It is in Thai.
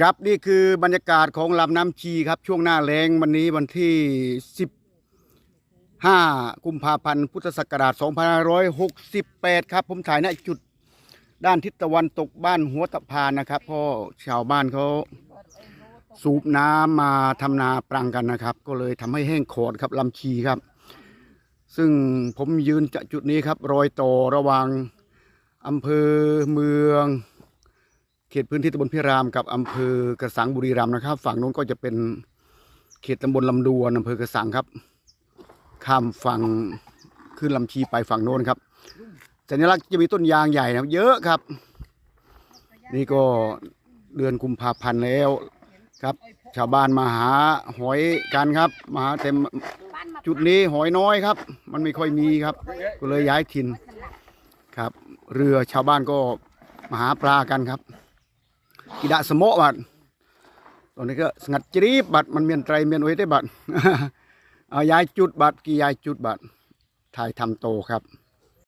ครับนี่คือบรรยากาศของลำน้ำชีครับ ช่วงหน้าแรงวันนี้วันที่ 15 กุมภาพันธ์พุทธศักราช 2568 ครับ ผมถ่ายณจุดด้านทิศตะวันตกบ้านหัวตะพานนะครับพราะชาวบ้านเขาสูบน้ำมาทำนาปรังกันนะครับ ก็เลยทำให้แห้งขอดครับลำชีครับ ซึ่งผมยืนจะจุดนี้ครับ รอยต่อระหว่างอำเภอเมือง เขตพื้นที่ตำบลพิรามกับอำเภอกระสังบุรีรัมย์นะครับ ฝั่งโน้นก็จะเป็นเขตตำบลลำดวนอำเภอกระสังครับ ข้ามฝั่งขึ้นลำชีไปฝั่งโน้นครับสัญลักษณ์จะมีต้นยางใหญ่นะเยอะครับ นี่ก็เดือนกุมภาพันธ์แล้วครับ ชาวบ้านมาหาหอยกันครับ มาหาเต็มจุดนี้หอยน้อยครับ มันไม่ค่อยมีครับ ก็เลยย้ายถิ่นครับ เรือชาวบ้านก็มาหาปลากันครับ กิดะสมอบัดตอนนี้ก็สงัดจรีบบัดมันเมียนไตรเมียนไว้ได้บัดเอาย้ายจุดบัดกี่ย้ายจุดบัดถ่ายทำโตครับ